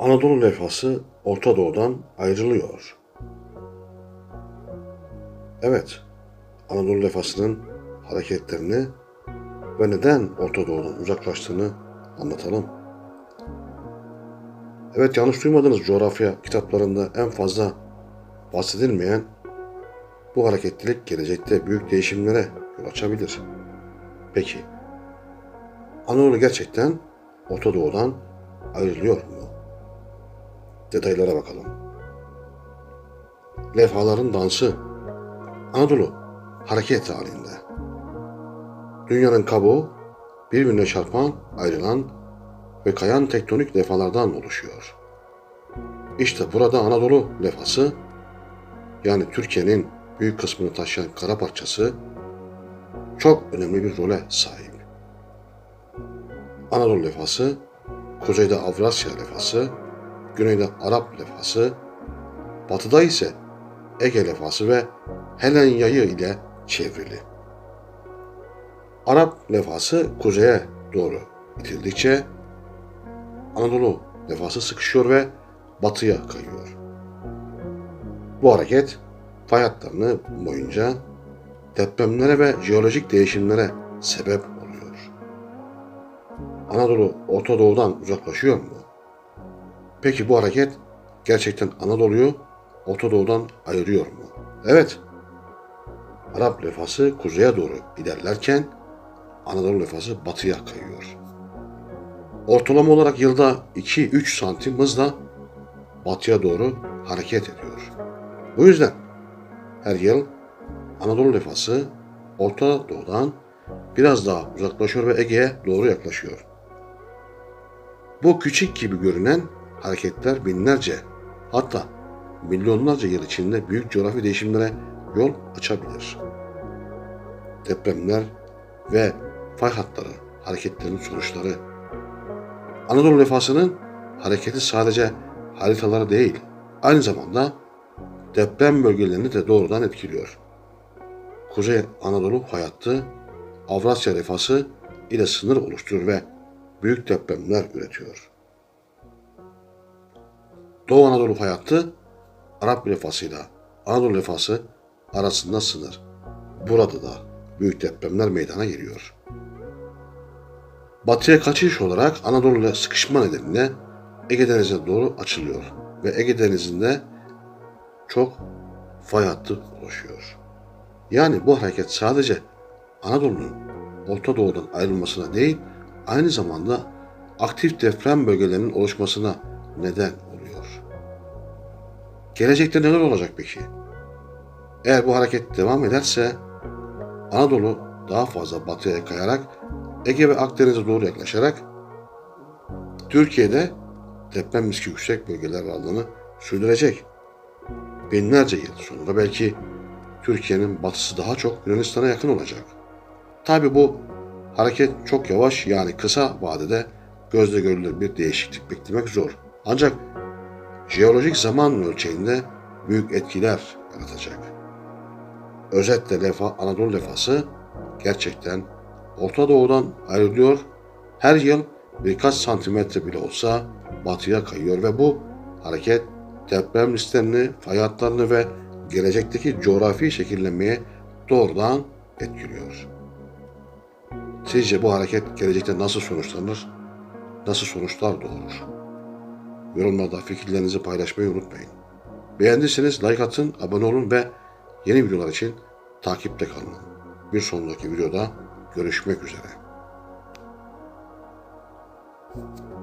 Anadolu levhası Orta Doğu'dan ayrılıyor. Evet, Anadolu levhasının hareketlerini ve neden Orta Doğu'dan uzaklaştığını anlatalım. Evet yanlış duymadınız coğrafya kitaplarında en fazla bahsedilmeyen bu hareketlilik gelecekte büyük değişimlere yol açabilir. Peki, Anadolu gerçekten Orta Doğu'dan ayrılıyor mu? Detaylara bakalım. Levhaların dansı Anadolu hareket halinde. Dünyanın kabuğu birbirine çarpan, ayrılan ve kayan tektonik levhalardan oluşuyor. İşte burada Anadolu levhası yani Türkiye'nin büyük kısmını taşıyan kara parçası çok önemli bir role sahip. Anadolu levhası, kuzeyde Avrasya levhası, güneyde Arap levhası, batıda ise Ege levhası ve Helen yayı ile çevrili. Arap levhası kuzeye doğru itildikçe Anadolu levhası sıkışıyor ve batıya kayıyor. Bu hareket fay hatlarını boyunca depremlere ve jeolojik değişimlere sebep oluyor. Anadolu Orta Doğu'dan uzaklaşıyor mu? Peki bu hareket gerçekten Anadolu'yu Orta Doğu'dan ayırıyor mu? Evet. Arap lefası kuzeye doğru ilerlerken Anadolu lefası batıya kayıyor. Ortalama olarak yılda 2-3 santim hızla batıya doğru hareket ediyor. Bu yüzden her yıl Anadolu lefası Orta Doğu'dan biraz daha uzaklaşıyor ve Ege'ye doğru yaklaşıyor. Bu küçük gibi görünen hareketler binlerce hatta milyonlarca yıl içinde büyük coğrafi değişimlere yol açabilir. Depremler ve fay hatları hareketlerin sonuçları. Anadolu lefasının hareketi sadece haritaları değil, aynı zamanda deprem bölgelerini de doğrudan etkiliyor. Kuzey Anadolu fay hattı Avrasya lefası ile sınır oluşturur ve büyük depremler üretiyor. Doğu Anadolu fay hattı Arap lefasıyla Anadolu lefası arasında sınır. Burada da büyük depremler meydana geliyor. Batıya kaçış olarak Anadolu ile sıkışma nedeniyle Ege Denizi'ne doğru açılıyor ve Ege Denizi'nde çok fay hattı oluşuyor. Yani bu hareket sadece Anadolu'nun Orta Doğu'dan ayrılmasına değil, aynı zamanda aktif deprem bölgelerinin oluşmasına neden. Gelecekte neler olacak peki? Eğer bu hareket devam ederse Anadolu daha fazla batıya kayarak Ege ve Akdeniz'e doğru yaklaşarak Türkiye'de deprem riski yüksek bölgeler varlığını sürdürecek. Binlerce yıl sonra belki Türkiye'nin batısı daha çok Yunanistan'a yakın olacak. Tabi bu hareket çok yavaş yani kısa vadede gözle görülür bir değişiklik beklemek zor. Ancak jeolojik zaman ölçeğinde büyük etkiler yaratacak. Özetle lefa, Anadolu lefası gerçekten Orta Doğu'dan ayrılıyor. Her yıl birkaç santimetre bile olsa batıya kayıyor ve bu hareket deprem risklerini, fay hatlarını ve gelecekteki coğrafi şekillenmeye doğrudan etkiliyor. Sizce bu hareket gelecekte nasıl sonuçlanır? Nasıl sonuçlar doğurur? Yorumlarda fikirlerinizi paylaşmayı unutmayın. Beğendiyseniz like atın, abone olun ve yeni videolar için takipte kalın. Bir sonraki videoda görüşmek üzere. Thank you.